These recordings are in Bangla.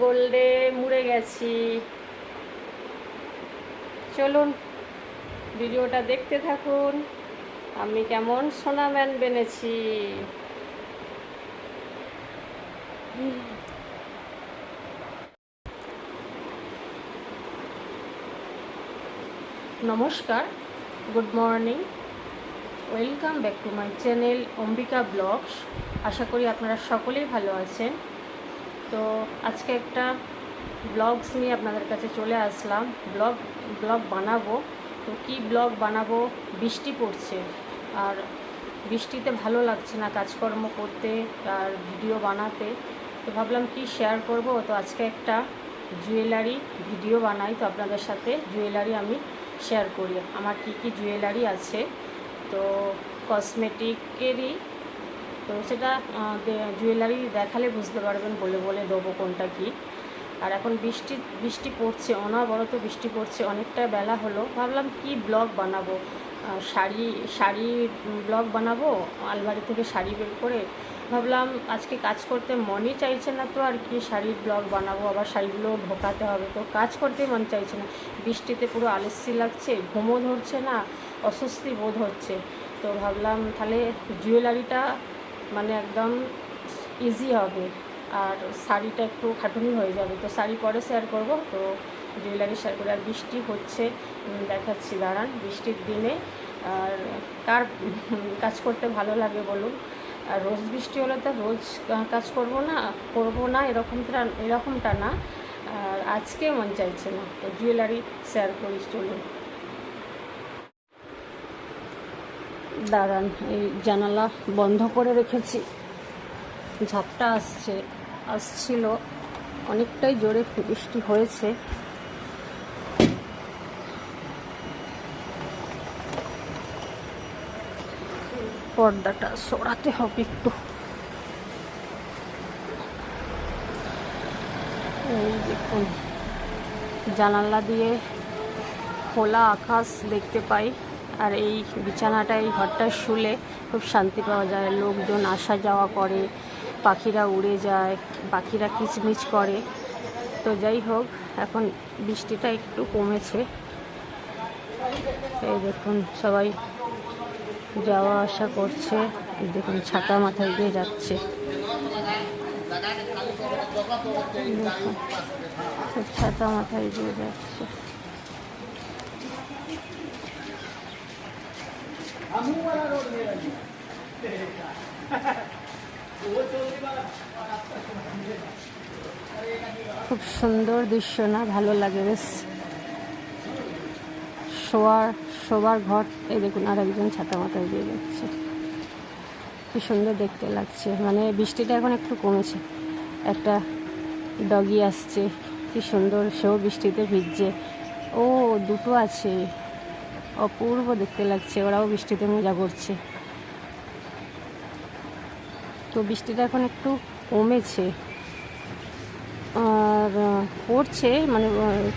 গোল্ডে মুড়ে গেছি। চলুন, ভিডিওটা দেখতে থাকুন। আমি কেমন সোনাম্যান বেনেছি। নমস্কার, good morning. Welcome back to my channel Ambika blogs. আশা করি আপনারা সকলেই ভালো আছেন। তো আজকে একটা ব্লগস নিয়ে আপনাদের কাছে চলে আসলাম। ব্লগ ব্লগ বানাবো। তো কি ব্লগ বানাবো? বৃষ্টি পড়ছে। আর বৃষ্টিতে ভালো লাগছে না কাজকর্ম করতে আর ভিডিও বানাতে। তো ভাবলাম কি শেয়ার করব? তো আজকে একটা জুয়েলারি ভিডিও বানাই। তো আপনাদের সাথে জুয়েলারি আমি শেয়ার করি। আমার কি কি জুয়েলারি আছে? তো কসমেটিকেরই তো সেটা জুয়েলারি দেখালে বুঝতে পারবেন বলে বলে দেবো কোনটা কি। আর এখন বৃষ্টি বৃষ্টি পড়ছে, অনবরত বৃষ্টি পড়ছে, অনেকটা বেলা হলো। ভাবলাম কি ব্লগ বানাবো? শাড়ি শাড়ি ব্লগ বানাবো, আলমারি থেকে শাড়ি বের করে। ভাবলাম আজকে কাজ করতে মনই চাইছে না তো, আর কি শাড়ির ব্লগ বানাবো, আবার শাড়িগুলো ঢোকাতে হবে তো। কাজ করতে মন চাইছে না। বৃষ্টিতে পুরো আলস্যি লাগছে, ঘুমও ধরছে না, অস্বস্তি বোধ হচ্ছে। তো ভাবলাম তাহলে জুয়েলারিটা মানে একদম ইজি হবে। আর শাড়িটা একটু খাটুনি হয়ে যাবে। তো শাড়ি পরে শেয়ার করব। তো জুয়েলারি শেয়ার করে আর বৃষ্টি হচ্ছে। দেখাচ্ছি, দাঁড়ান। বৃষ্টির দিনে আর কার কাজ করতে ভালো লাগে বলুন? আর রোজ বৃষ্টি হলে তো রোজ কাজ করব না করব না, এরকমটা এরকমটা না। আর আজকে মন চাইছে না। তো জুয়েলারি শেয়ার করি, চলুন। দাঁড়ান, এই জানালা বন্ধ করে রেখেছি। ঝাপটা আসছে, আসছিল। অনেকটাই জোরে বৃষ্টি হয়েছে। পর্দাটা সরাতে হবে একটু। দেখুন, জানালা দিয়ে খোলা আকাশ দেখতে পাই। আর এই বিছানাটা, এই ঘরটা শুলে খুব শান্তি পাওয়া যায়। লোকজন আসা যাওয়া করে, পাখিরা উড়ে যায়, পাখিরা কিচমিচ করে। তো যাই হোক, এখন বৃষ্টিটা একটু কমেছে। এই দেখুন, সবাই যাওয়া আসা করছে। দেখুন, ছাতা মাথায় দিয়ে যাচ্ছে। ছাতা মাথায় দিয়ে যাচ্ছে। খুব সুন্দর দৃশ্য না? ভালো লাগে বেশ। শোয়ার, শোবার ঘর। এই দেখুন, আর একজন ছাতা মাথায় দিয়ে যাচ্ছে। কি সুন্দর দেখতে লাগছে। মানে বৃষ্টিটা এখন একটু কমেছে। একটা ডগি আসছে। কি সুন্দর, সেও বৃষ্টিতে ভিজছে। ও, দুটো আছে। অপূর্ব দেখতে লাগছে, ওরাও বৃষ্টিতে মজা করছে। তো বৃষ্টিটা এখন একটু কমেছে। আর পড়ছে মানে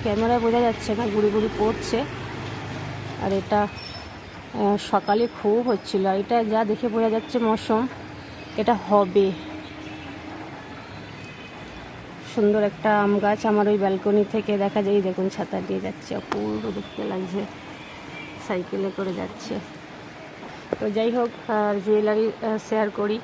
ক্যামেরায় বোঝা যাচ্ছে না, গুড়ি গুড়ি পড়ছে। আর এটা সকালে খুব হচ্ছিল। এটা যা দেখে বোঝা যাচ্ছে মৌসুম, এটা হবে। সুন্দর একটা আম গাছ আমার ওই ব্যালকনি থেকে দেখা যায় দেখুন, ছাতা দিয়ে যাচ্ছে, অপূর্ব দেখতে লাগছে। সাইকেলে করে যাচ্ছে। তো যাই হোক আর জুয়েলারি শেয়ার করি।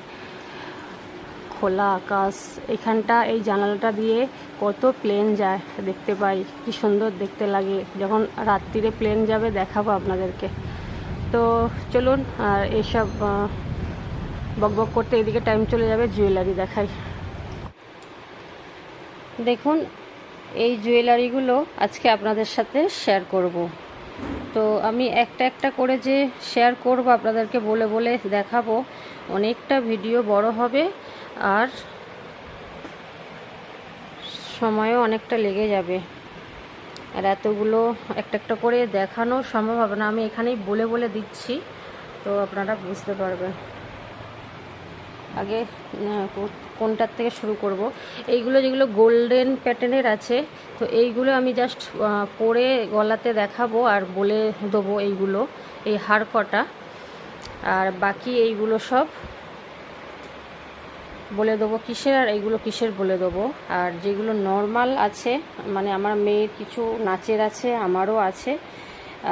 খোলা আকাশ, এখানটা এই জানালাটা দিয়ে কত প্লেন যায় দেখতে পাই, কি সুন্দর দেখতে লাগে। যখন রাত্রিরে প্লেন যাবে, দেখাবো আপনাদেরকে। তো চলুন, আর এইসব বক বক করতে এদিকে টাইম চলে যাবে জুয়েলারি দেখাই। দেখুন, এই জুয়েলারিগুলো আজকে আপনাদের সাথে শেয়ার করব। তো আমি একটা একটা করে যে শেয়ার করব আপনাদেরকে বলে বলে দেখাবো, অনেকটা ভিডিও বড় হবে আর সময়ও অনেকটা লেগে যাবে। আর এতগুলো একটা একটা করে দেখানো সম্ভব হবে না, আমি এখানেই বলে বলে দিচ্ছি, তো আপনারা বুঝতে পারবেন। আগে কোনটার থেকে শুরু করব? এইগুলো যেগুলো গোল্ডেন প্যাটার্নের আছে, তো এইগুলো আমি জাস্ট পরে গলাতে দেখাবো আর বলে দেবো এইগুলো, এই হার কটা। আর বাকি এইগুলো সব বলে দেবো কিসের আর এইগুলো কিসের বলে দেবো। আর যেগুলো নর্মাল আছে মানে আমার মেয়ের কিছু নাচের আছে, আমারও আছে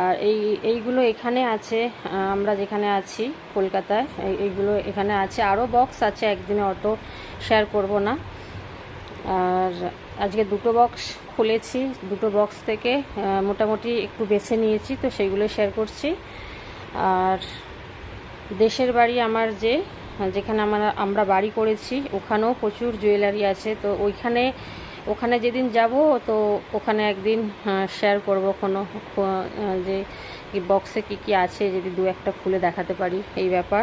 আর এই, এইগুলো এখানে আছে আমরা যেখানে আছি, কলকাতায় এইগুলো এখানে আছে। আরও বক্স আছে, একদিনে অত শেয়ার করব না। আর আজকে দুটো বক্স খুলেছি, দুটো বক্স থেকে মোটামুটি একটু বেছে নিয়েছি, তো সেইগুলো শেয়ার করছি। আর দেশের বাড়ি আমার যে, যেখানে আমরা আমরা বাড়ি করেছি, ওখানেও প্রচুর জুয়েলারি আছে, তো ওইখানে ওখানে যেদিন যাব, তো ওখানে একদিন শেয়ার করব কোনো যে বক্সে কি কি আছে, যদি দু একটা খুলে দেখাতে পারি এই ব্যাপার।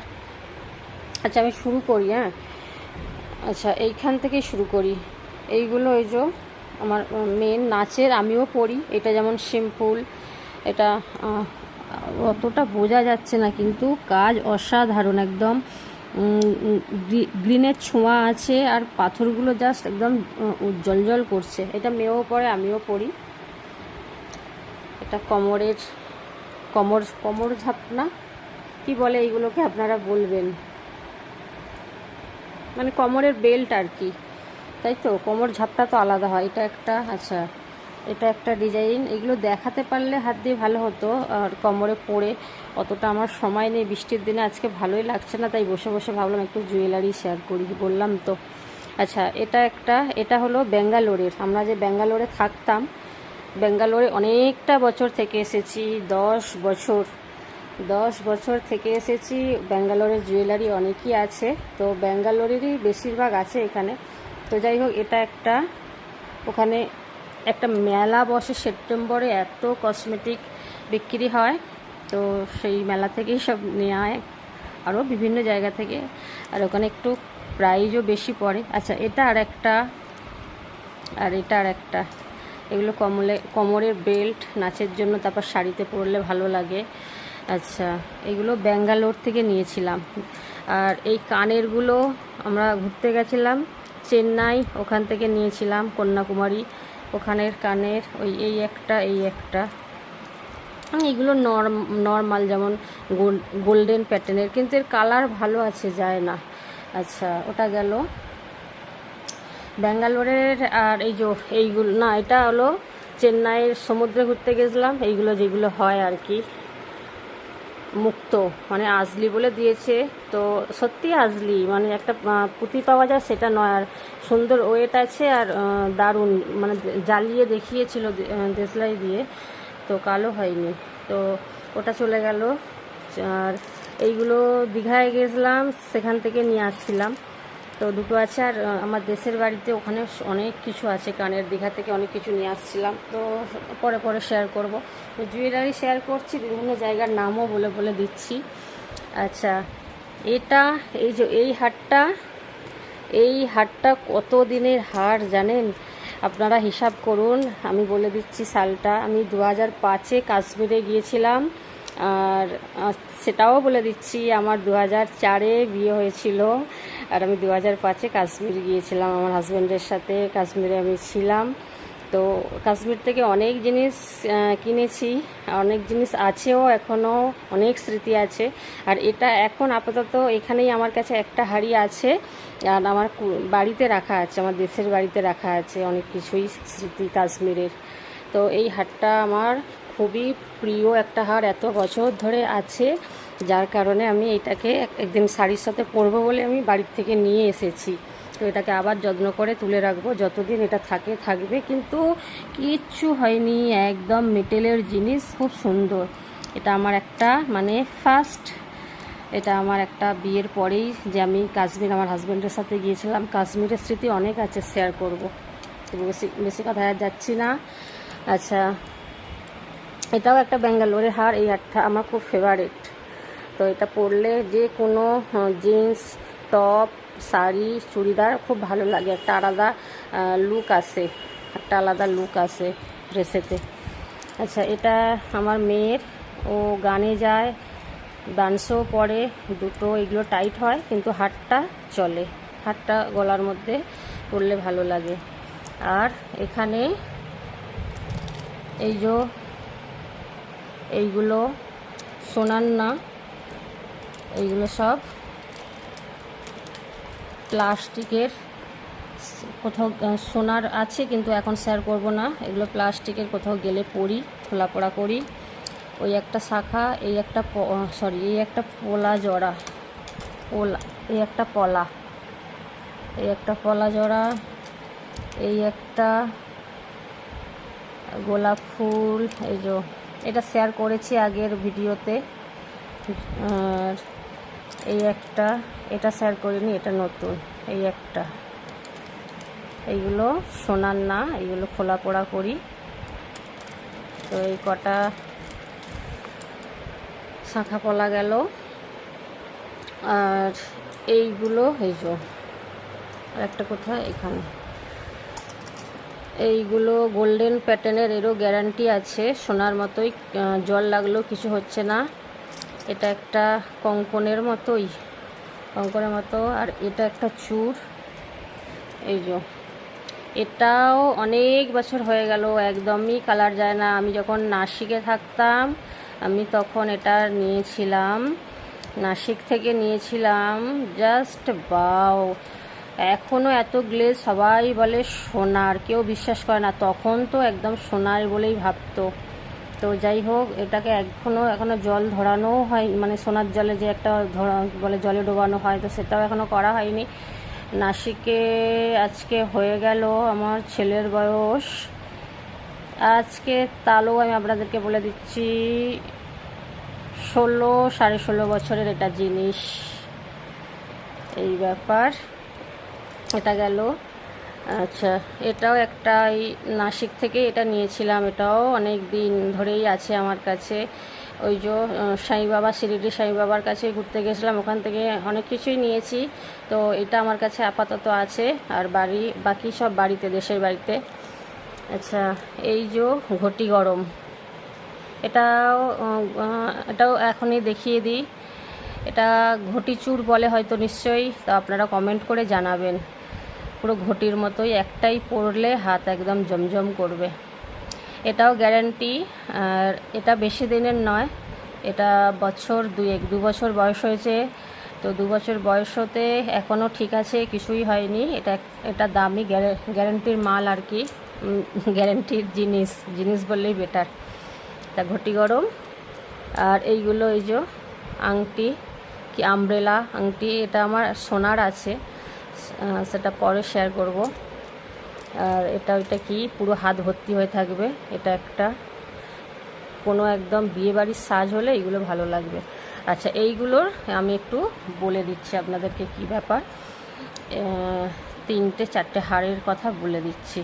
আচ্ছা আমি শুরু করি হ্যাঁ? আচ্ছা এইখান থেকেই শুরু করি। এইগুলো ওই যে আমার মেন নাচের আমিও পড়ি। এটা যেমন সিম্পল এটা অতটা বোঝা যাচ্ছে না, কিন্তু কাজ অসাধারণ একদম। গ্রিনের ছোঁয়া আছে আর পাথরগুলো জাস্ট একদম উজ্জ্বল জল করছে। এটা মেয়েও পড়ে আমিও পড়ি এটা কোমরের, কোমর কোমর ঝাপনা কি বলে এইগুলোকে আপনারা বলবেন? মানে কোমরের বেল্ট আর কি। তাই তো? কোমর ঝাপটা তো আলাদা হয়। এটা একটা আচ্ছা। এটা একটা ডিজাইন এগুলো দেখাতে পারলে হাত দিয়ে ভালো হতো, আর কোমরে পরে অতটা আমার সময় নেই, বৃষ্টির দিনে আজকে ভালোই লাগছে না, তাই বসে বসে ভাবলাম একটু জুয়েলারি শেয়ার করি, বললাম তো। আচ্ছা এটা একটা, এটা হলো ব্যাঙ্গালোরের, আমরা যে ব্যাঙ্গালোরে থাকতাম, ব্যাঙ্গালোরে অনেকটা বছর থেকে এসেছি, দশ বছর দশ বছর থেকে এসেছি, ব্যাঙ্গালোরের জুয়েলারি অনেকই আছে, তো ব্যাঙ্গালোরেরই বেশিরভাগ আছে এখানে। তো যাই হোক, এটা একটা, ওখানে একটা মেলা বসে সেপ্টেম্বরে এত কসমেটিক বিক্রি হয়, তো সেই মেলা থেকেই সব নেয় আরও বিভিন্ন জায়গা থেকে। আর ওখানে একটু প্রাইজও বেশি পড়ে। আচ্ছা এটা আর একটা, আর এটা আর একটা। এগুলো কমলে, কোমরের বেল্ট নাচের জন্য তারপর শাড়িতে পরলে ভালো লাগে। আচ্ছা এগুলো ব্যাঙ্গালোর থেকে নিয়েছিলাম। আর এই কানেরগুলো আমরা ঘুরতে গেছিলাম, চেন্নাই, ওখান থেকে নিয়েছিলাম, কন্যাকুমারী। ওখানের কানের, ওই এই একটা এই একটা। এইগুলো নর্ম, নর্মাল যেমন গোল্ডেন প্যাটার্নের, কিন্তু এর কালার ভালো আছে, যায় না। আচ্ছা ওটা গেল। ব্যাঙ্গালোরের আর এই যে এইগুলো, না, এটা হলো চেন্নাইয়ের সমুদ্রে ঘুরতে গেছিলাম, এইগুলো যেগুলো হয় আর কি। মুক্ত মানে আজলি বলে দিয়েছে। তো সত্যি আজলি মানে একটা পুঁতি পাওয়া যায় সেটা নয়। আর সুন্দর ওয়েট আছে আর দারুণ মানে জ্বালিয়ে দেখিয়েছিল দেশলাই দিয়ে। তো কালো হয়নি। তো ওটা চলে গেল। আর এইগুলো দীঘায় গেছিলাম, সেখান থেকে নিয়ে আসছিলাম। তো দুটো আছে আর আমার দেশের বাড়িতে ওখানে অনেক কিছু আছে, কানের দীঘা থেকে অনেক কিছু নিয়ে আসছিলাম। তো পরে পরে শেয়ার করব। জুয়েলারি শেয়ার করছি, বিভিন্ন জায়গার নামও বলে বলে দিচ্ছি। আচ্ছা এটা, এই যে, এই হারটা এই হারটা কত দিনের হার জানেন? আপনারা হিসাব করুন। আমি বলে দিচ্ছি সালটা। আমি দু হাজার পাঁচে কাশ্মীরে গিয়েছিলাম। আর সেটাও বলে দিচ্ছি, আমার দু হাজার চারে বিয়ে হয়েছিল, আর আমি দু হাজার পাঁচে কাশ্মীর গিয়েছিলাম, আমার হাজব্যান্ডের সাথে কাশ্মীরে আমি ছিলাম। তো কাশ্মীর থেকে অনেক জিনিস কিনেছি, অনেক জিনিস আছেও এখনও অনেক স্মৃতি আছে। আর এটা এখন আপাতত এখানেই আমার কাছে একটা হাড়ি আছে, আর আমার বাড়িতে রাখা আছে, আমার দেশের বাড়িতে রাখা আছে, অনেক কিছুই স্মৃতি কাশ্মীরের। তো এই হারটা আমার খুবই প্রিয় একটা হার এত বছর ধরে আছে, যার কারণে আমি এটাকে একদিন শাড়ির সাথে পরবো বলে আমি বাড়ির থেকে নিয়ে এসেছি। তো এটাকে আবার যত্ন করে তুলে রাখব, যতদিন এটা থাকে, থাকবে। কিন্তু কিচ্ছু হয়নি, একদম মেটেলের জিনিস, খুব সুন্দর। এটা আমার একটা মানে ফার্স্ট এটা আমার একটা বিয়ের পরেই যে আমি কাশ্মীর, আমার হাজব্যান্ডের সাথে গিয়েছিলাম। কাশ্মীরের স্মৃতি অনেক আছে শেয়ার করব। বেশি বেশি কথা যাচ্ছি না। আচ্ছা এটাও একটা ব্যাঙ্গালোরের হার, এই হারটা আমার খুব ফেভারিট তো এটা পরলে যে কোনো জিন্স টপ শাড়ি, চুড়িদার খুব ভালো লাগে। একটা আলাদা লুক আসে, একটা আলাদা লুক আসে ড্রেসেতে আচ্ছা এটা আমার মেয়ের। ও গানে যায় ডান্সও পরে দুটো, এগুলো টাইট হয়, কিন্তু হাটটা চলে। হাটটা গলার মধ্যে পরলে ভালো লাগে। আর এখানে এই যে এইগুলো সোনার না, এইগুলো সব প্লাস্টিকের, কোথাও সোনার আছে কিন্তু এখন শেয়ার করব না। এগুলো প্লাস্টিকের কোথাও গেলে পড়া করি। ওই একটা শাখা, এই একটা সরি এই একটা পোলা জড়া, পোলা, এই একটা পলা, এই একটা পলা জড়া, এই একটা গোলাপ ফুল, এই যে এটা শেয়ার করেছি আগের ভিডিওতে। আর এই একটা, এটা শেয়ার করিনি, এটা নতুন। এই একটা। এইগুলো সোনার না, এইগুলো খোলা পোড়া করি। তো এই কটা শাখা পলা গেল। আর এইগুলো, এই যে একটা কোথায়? এখানে। এইগুলো গোল্ডেন প্যাটার্নের, এরও গ্যারান্টি আছে। সোনার মতোই জল লাগলেও কিছু হচ্ছে না। এটা একটা কঙ্কনের মতোই, কঙ্কনের মতো। আর এটা একটা চূড় এই যে, এটাও অনেক বছর হয়ে গেল, একদমই কালার যায় না। আমি যখন নাসিকে থাকতাম, আমি তখন এটা নিয়েছিলাম, নাসিক থেকে নিয়েছিলাম। জাস্ট বাও এখনও এত গ্লেজ সবাই বলে সোনার, কেউ বিশ্বাস করে না। তখন তো একদম সোনার বলেই ভাবতো। তো যাই হোক, এটাকে এখনও এখনও জল ধরানো হয় মানে সোনার জলে যে একটা ধরা, বলে জলে ডোবানো হয়, তো সেটাও এখনও করা হয়নি। নাসিকে আজকে হয়ে গেল আমার ছেলের বয়স। আজকে তালও আমি আপনাদেরকে বলে দিচ্ছি, ষোলো, সাড়ে ষোলো বছরের এটা জিনিস। এই ব্যাপার। এটা গেল। আচ্ছা এটাও একটা এই নাসিক থেকে এটা নিয়েছিলাম, এটাও অনেক দিন ধরেই আছে আমার কাছে। ওই যে সাই বাবা শিরিডি সাই বাবার কাছে ঘুরতে গেছিলাম, ওখান থেকে অনেক কিছুই নিয়েছি। তো এটা আমার কাছে আপাতত আছে, আর বাড়ি, বাকি সব বাড়িতে, দেশের বাড়িতে। আচ্ছা এই যে ঘটি গরম। এটাও এটাও এখনই দেখিয়ে দিই। এটা ঘটি চুর বলে হয়তো নিশ্চয়ই, তো আপনারা কমেন্ট করে জানাবেন। পুরো ঘটির মতোই একটাই পরলে হাত একদম জমজম করবে। এটাও গ্যারান্টি। আর এটা বেশি দিনের নয়, এটা বছর দুই এক দু বছর বয়স হয়েছে। তো দু বছর বয়স হতে এখনও ঠিক আছে, কিছুই হয়নি। এটা এটা দামি গ্যারান্টির মাল আর কি। গ্যারান্টির জিনিস জিনিস বললেই বেটার। তা ঘটি গরম। আর এইগুলো এই যে আংটি, কি আমব্রেলা আংটি, এটা আমার সোনার আছে। সেটা পরে শেয়ার করব। আর এটা, ওইটা কি? পুরো হাত ভর্তি হয়ে থাকবে। এটা একটা। কোনো একদম বিয়েবাড়ির সাজ হলে এইগুলো ভালো লাগবে। আচ্ছা এইগুলোর আমি একটু বলে দিচ্ছি আপনাদেরকে কি ব্যাপার। তিনটে, চারটে হাড়ের কথা বলে দিচ্ছি।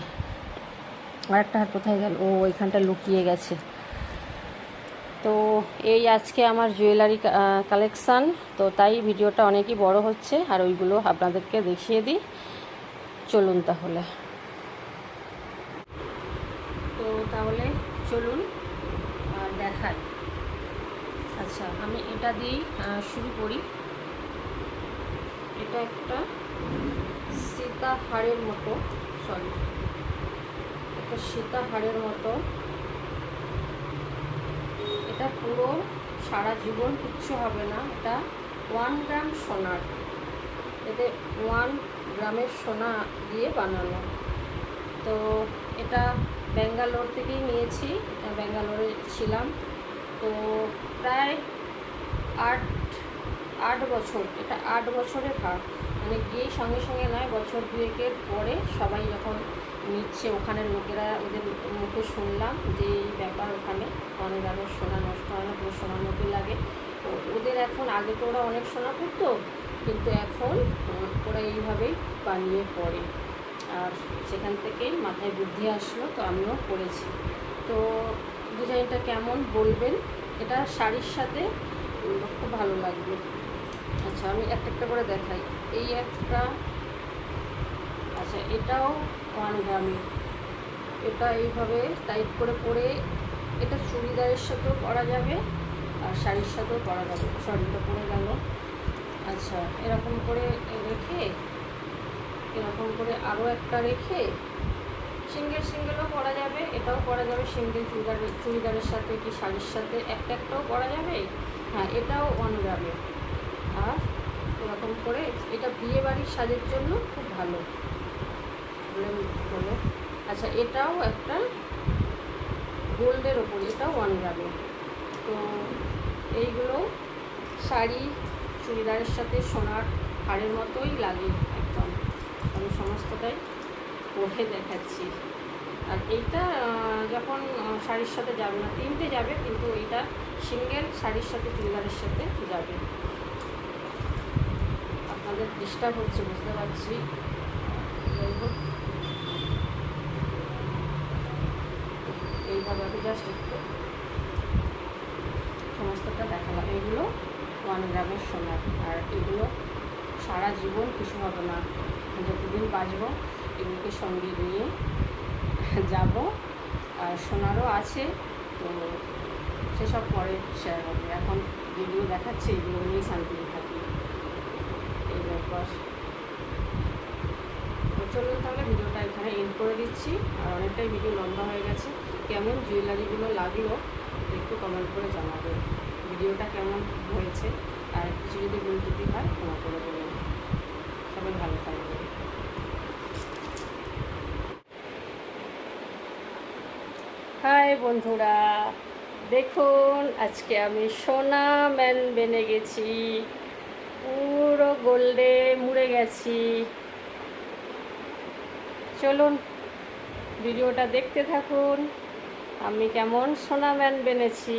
আর একটা হাড় কোথায় গেল? ও, ওইখানটা লুকিয়ে গেছে। তো এই আজকে আমার জুয়েলারি কালেকশান তো তাই ভিডিওটা অনেকই বড় হচ্ছে, আর ওইগুলো আপনাদেরকে দেখিয়ে দিই। চলুন তাহলে। তো তাহলে চলুন দেখাই। আচ্ছা আমি এটা দিয়েই শুরু করি। এটা একটা সীতা হাড়ের মতো সরি একটা সীতা হাড়ের মতো। এটা পুরো সারা জীবন কিচ্ছু হবে না, এটা ওয়ান গ্রাম সোনার। এতে ওয়ান গ্রামের সোনা দিয়ে বানানো। তো এটা ব্যাঙ্গালোর থেকেই নিয়েছি ব্যাঙ্গালোরে ছিলাম। তো প্রায় আট আট বছর, এটা আট বছরের হার মানে গিয়েই সঙ্গে সঙ্গে নয়, বছর দুয়েকের পরে সবাই যখন নিচ্ছে। ওখানের লোকেরা ওদের মুখে শুনলাম যে এই ব্যাপার ওখানে। অনেক আরও সোনা নষ্ট হয় না, পুরো সোনার মতো লাগে। ওদের এখন, আগে তো ওরা অনেক সোনা পড়তো কিন্তু এখন ওরা এইভাবেই বানিয়ে পড়ে। আর সেখান থেকেই মাথায় বুদ্ধি আসলো, তো আমিও পড়েছি। তো ডিজাইনটা কেমন বলবেন? এটা শাড়ির সাথে খুব ভালো লাগবে। আচ্ছা আমি একটা একটা করে দেখাই। এই একটা আচ্ছা এটাও ওয়ান গ্রামে এটা এইভাবে টাইট করে পরে এটা চুড়িদারের সাথেও পরা যাবে আর শাড়ির সাথেও পরা যাবে। শাড়িটা পরে গেল। আচ্ছা এরকম করে রেখে, এরকম করে আরও একটা রেখে সিঙ্গেল সিঙ্গেলও পরা যাবে, এটাও পরা যাবে সিঙ্গেল চুড়িদারের চুড়িদারের সাথে কি শাড়ির সাথে একটা একটাও পরা যাবে? হ্যাঁ এটাও ওয়ান গ্রামে আর এরকম করে এটা বিয়ে বাড়ির সাজের জন্য খুব ভালো। বলে বলে আচ্ছা এটাও একটা গোল্ডের ওপর, এটাও ওয়ান গ্রামে তো এইগুলো শাড়ি, চুড়িদারের সাথে সোনার হাড়ের মতোই লাগে একদম। আমি সমস্তটাই পরে দেখাচ্ছি। আর এইটা যখন শাড়ির সাথে যাবে না, তিনটে যাবে, কিন্তু এইটা সিঙ্গেল শাড়ির সাথে, চুড়িদারের সাথে যাবে। আপনাদের ডিস্টার্ব হচ্ছে, বুঝতে পারছি যাই হোক এইভাবে আমি জাস্ট একটু সমস্তটা দেখালাম। এগুলো ওয়ান গ্রামের সোনার আর এগুলো সারা জীবন কিছু হবে না। যতদিন বাঁচবো, এগুলোকে সঙ্গে নিয়ে যাব। আর সোনারও আছে, তো সেসব পরে শেয়ার হবে। এখন যেগুলো দেখাচ্ছে, এগুলো নিয়েই শান্তিতে থাকি। এই ব্যাপার। তো চলুন তাহলে, ভিডিওটা এখানে এন্ড করে দিচ্ছি। আর অনেকটাই ভিডিও লম্বা হয়ে গেছে। কেমন জুয়েলারিগুলো লাগল, একটু কমেন্ট করে জানাবেন। ভিডিওটা কেমন হয়েছে? আর কিছু যদি ভুল ত্রুটি হয়, ক্ষমা করে দেবেন। সবাই ভালো থাকবেন। হাই বন্ধুরা, দেখুন, আজকে আমি সোনা ম্যান বেনে গেছি। পুরো গোল্ডে মুড়ে গেছি। চলুন, ভিডিওটা দেখতে থাকুন। আমি কেমন সোনা ম্যান বেনেছি।